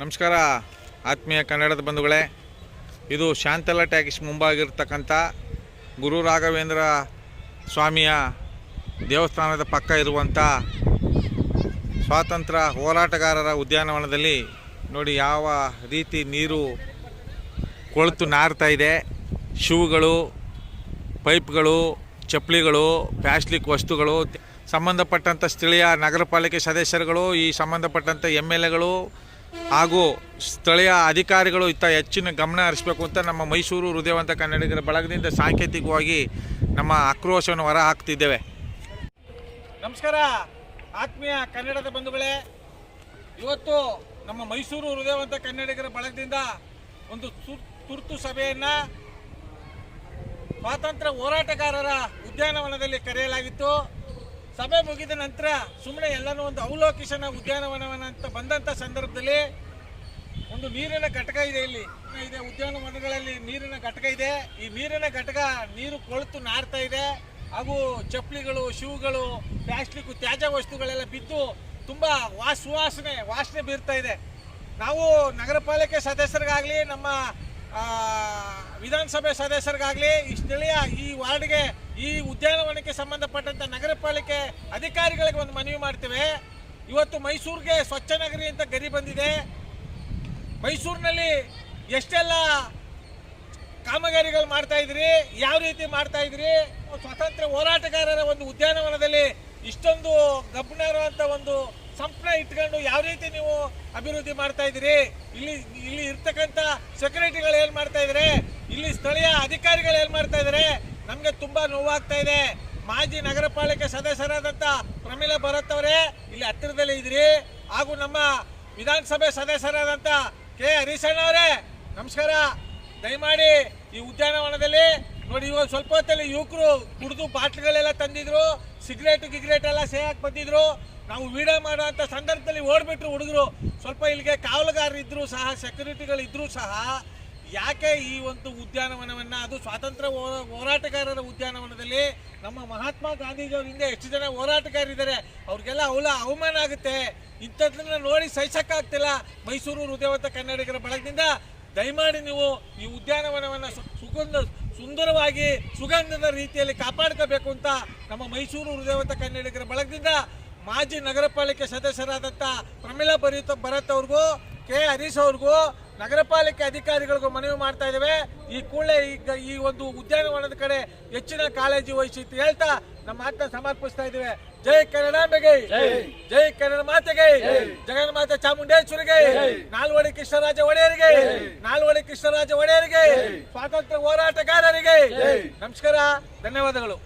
ನಮಸ್ಕಾರ, ಆತ್ಮೀಯ ಕನ್ನಡದ ಬಂಧುಗಳೇ. ಇದು ಶಾಂತಲಾ ಟ್ಯಾಕಿಸ್ ಮುಂಭಾಗಿರ್ತಕ್ಕಂಥ ಗುರು ರಾಘವೇಂದ್ರ ಸ್ವಾಮಿಯ ದೇವಸ್ಥಾನದ ಪಕ್ಕ ಇರುವಂಥ ಸ್ವಾತಂತ್ರ್ಯ ಹೋರಾಟಗಾರರ ಉದ್ಯಾನವನದಲ್ಲಿ ನೋಡಿ ಯಾವ ರೀತಿ ನೀರು ಕೊಳತು ನಾರ್ತಾ ಇದೆ. ಶೂಗಳು, ಪೈಪ್ಗಳು, ಚಪ್ಪಲಿಗಳು ಪ್ಲಾಸ್ಟಿಕ್ ವಸ್ತುಗಳು, ಸಂಬಂಧಪಟ್ಟಂಥ ಸ್ಥಳೀಯ ನಗರ ಪಾಲಿಕೆ ಸದಸ್ಯರುಗಳು, ಈ ಸಂಬಂಧಪಟ್ಟಂಥ ಎಂ ಎಲ್ ಎಗಳು ಹಾಗೂ ಸ್ಥಳೀಯ ಅಧಿಕಾರಿಗಳು ಇತ್ತ ಹೆಚ್ಚಿನ ಗಮನ ಹರಿಸಬೇಕು ಅಂತ ನಮ್ಮ ಮೈಸೂರು ಹೃದಯವಂತ ಕನ್ನಡಿಗರ ಬಳಗದಿಂದ ಸಾಂಕೇತಿಕವಾಗಿ ನಮ್ಮ ಆಕ್ರೋಶವನ್ನು ಹೊರ ಹಾಕ್ತಿದ್ದೇವೆ. ನಮಸ್ಕಾರ. ಆತ್ಮೀಯ ಕನ್ನಡದ ಬಂಧುಗಳೇ, ಇವತ್ತು ನಮ್ಮ ಮೈಸೂರು ಹೃದಯವಂತ ಕನ್ನಡಿಗರ ಬಳಗದಿಂದ ಒಂದು ತುರ್ತು ಸಭೆಯನ್ನು ಸ್ವಾತಂತ್ರ್ಯ ಹೋರಾಟಗಾರರ ಉದ್ಯಾನವನದಲ್ಲಿ ಕರೆಯಲಾಗಿತ್ತು. ಸಭೆ ಮುಗಿದ ನಂತರ ಸುಮ್ಮನೆ ಎಲ್ಲನೂ ಒಂದು ಅವಲೋಕಿಸನ ಉದ್ಯಾನವನವನ ಅಂತ ಬಂದಂಥ ಸಂದರ್ಭದಲ್ಲಿ ಒಂದು ನೀರಿನ ಘಟಕ ಇದೆ ಇಲ್ಲಿ. ಇದೆ ಉದ್ಯಾನವನಗಳಲ್ಲಿ ನೀರಿನ ಘಟಕ ಇದೆ. ಈ ನೀರಿನ ಘಟಕ ನೀರು ಕೊಳೆತು ನಾರ್ತಾ ಇದೆ. ಹಾಗೂ ಚಪ್ಪಲಿಗಳು, ಶೂಗಳು, ಪ್ಲಾಸ್ಟಿಕ್, ತ್ಯಾಜ್ಯ ವಸ್ತುಗಳೆಲ್ಲ ಬಿದ್ದು ತುಂಬ ವಾಸ್ ಸುವಾಸನೆ ವಾಸನೆ ಬೀರ್ತಾ ಇದೆ. ನಾವು ನಗರ ಪಾಲಿಕೆ ಸದಸ್ಯರಿಗಾಗಲಿ, ನಮ್ಮ ವಿಧಾನಸಭೆ ಸದಸ್ಯರಿಗಾಗಲಿ ಈ ಸ್ಥಳೀಯ ಈ ವಾರ್ಡ್ಗೆ ಈ ಉದ್ಯಾನವನಕ್ಕೆ ಸಂಬಂಧಪಟ್ಟಂತ ನಗರ ಪಾಲಿಕೆ ಅಧಿಕಾರಿಗಳಿಗೆ ಒಂದು ಮನವಿ ಮಾಡ್ತೇವೆ. ಇವತ್ತು ಮೈಸೂರಿಗೆ ಸ್ವಚ್ಛ ನಗರಿ ಅಂತ ಗರಿ ಬಂದಿದೆ. ಮೈಸೂರಿನಲ್ಲಿ ಎಷ್ಟೆಲ್ಲ ಕಾಮಗಾರಿಗಳು ಮಾಡ್ತಾ ಇದ್ರಿ? ಯಾವ ರೀತಿ ಮಾಡ್ತಾ ಇದ್ರಿ? ಸ್ವಾತಂತ್ರ್ಯ ಹೋರಾಟಗಾರರ ಒಂದು ಉದ್ಯಾನವನದಲ್ಲಿ ಇಷ್ಟೊಂದು ಗಬ್ಬನ ಅಂತ ಒಂದು ಸಂಪಣ ಇಟ್ಕೊಂಡು ಯಾವ ರೀತಿ ನೀವು ಅಭಿವೃದ್ಧಿ ಮಾಡ್ತಾ ಇದ್ದೀರಿ? ಇಲ್ಲಿ ಇಲ್ಲಿ ಇರ್ತಕ್ಕಂಥ ಸೆಕ್ಯೂರಿಟಿಗಳು ಏನು ಮಾಡ್ತಾ ಇದ್ದಾರೆ ಇಲ್ಲಿ ಸ್ಥಳೀಯ ಅಧಿಕಾರಿಗಳು ಏನು ಮಾಡ್ತಾ ಇದ್ದಾರೆ ನಮ್ಗೆ ತುಂಬಾ ನೋವಾಗ್ತಾ ಇದೆ. ಮಾಜಿ ನಗರ ಪಾಲಿಕೆ ಸದಸ್ಯರಾದಂತ ಪ್ರಮೀಳಾ ಭರತ್ ಅವರೇ, ಇಲ್ಲಿ ಹತ್ತಿರದಲ್ಲಿ ಇದ್ರಿ ಹಾಗೂ ನಮ್ಮ ವಿಧಾನಸಭೆ ಸದಸ್ಯರಾದಂತ ಕೆ ಹರೀಶಣ್ಣ ಅವರೇ, ನಮಸ್ಕಾರ. ದಯಮಾಡಿ ಈ ಉದ್ಯಾನವನದಲ್ಲಿ ನೋಡಿ, ಇವಾಗ ಸ್ವಲ್ಪ ಹೊತ್ತಲ್ಲಿ ಯುವಕರು ಕುಡಿದು ಬಾಟ್ಲ್ಗಳೆಲ್ಲ ತಂದಿದ್ರು, ಸಿಗರೇಟ್ ಗಿಗ್ರೇಟ್ ಎಲ್ಲ ಸೇಹಾಕ್ ಬಂದಿದ್ರು. ನಾವು ವಿಡಿಯೋ ಮಾಡುವಂಥ ಸಂದರ್ಭದಲ್ಲಿ ಓಡ್ಬಿಟ್ರು ಹುಡುಗರು. ಸ್ವಲ್ಪ ಇಲ್ಲಿಗೆ ಕಾವಲುಗಾರರಿದ್ದರೂ ಸಹ ಸೆಕ್ಯೂರಿಟಿಗಳು ಇದ್ರು ಸಹ, ಯಾಕೆ ಈ ಒಂದು ಉದ್ಯಾನವನವನ್ನು, ಅದು ಸ್ವಾತಂತ್ರ್ಯ ಹೋರಾ- ಹೋರಾಟಗಾರರ ಉದ್ಯಾನವನದಲ್ಲಿ ನಮ್ಮ ಮಹಾತ್ಮ ಗಾಂಧೀಜಿಯವ್ರ ಹಿಂದೆ ಎಷ್ಟು ಜನ ಹೋರಾಟಗಾರಿದ್ದಾರೆ ಅವ್ರಿಗೆಲ್ಲ ಅವಲ ಅವಮಾನ ಆಗುತ್ತೆ. ಇಂಥದ್ದನ್ನ ನೋಡಿ ಸಹಿಸೋಕ್ಕಾಗ್ತಿಲ್ಲ ಮೈಸೂರು ಹೃದಯವಂತ ಕನ್ನಡಿಗರ ಬಳಗದಿಂದ. ದಯಮಾಡಿ ನೀವು ಈ ಉದ್ಯಾನವನವನ್ನು ಸುಗಂಧ, ಸುಂದರವಾಗಿ, ಸುಗಂಧದ ರೀತಿಯಲ್ಲಿ ಕಾಪಾಡ್ಕೋಬೇಕು ಅಂತ ನಮ್ಮ ಮೈಸೂರು ಹೃದಯವಂತ ಕನ್ನಡಿಗರ ಬಳಗದಿಂದ ಮಾಜಿ ನಗರ ಪಾಲಿಕೆ ಸದಸ್ಯರಾದಂಥ ಪ್ರಮೀಳಾ ಬರೀತ ಭರತ್ ಅವ್ರಿಗೂ ಕೆ ಹರೀಶ್ ಅವ್ರಿಗೂ ನಗರ ಪಾಲಿಕೆ ಅಧಿಕಾರಿಗಳಿಗೂ ಮನವಿ ಮಾಡ್ತಾ ಇದ್ದೇವೆ. ಈ ಕೂಡಲೇ ಈಗ ಈ ಒಂದು ಉದ್ಯಾನವನದ ಕಡೆ ಹೆಚ್ಚಿನ ಕಾಳಜಿ ವಹಿಸಿ ಅಂತ ಹೇಳ್ತಾ ನಮ್ಮ ಮಾತನ್ನ ಸಮರ್ಪಿಸ್ತಾ ಇದ್ದೇವೆ. ಜೈ ಕನ್ನಡಾಂಬೆಗೆ ಜೈ. ಕನ್ನಡ ಮಾತೆಗೆ. ಜಗನ್ಮಾತೆ ಚಾಮುಂಡೇಶ್ವರಿಗೆ. ನಾಲ್ವಡಿ ಕೃಷ್ಣರಾಜ ಒಡೆಯರಿಗೆ. ನಾಲ್ವಡಿ ಕೃಷ್ಣರಾಜ ಒಡೆಯರಿಗೆ. ಸ್ವಾತಂತ್ರ್ಯ ಹೋರಾಟಗಾರರಿಗೆ. ನಮಸ್ಕಾರ. ಧನ್ಯವಾದಗಳು.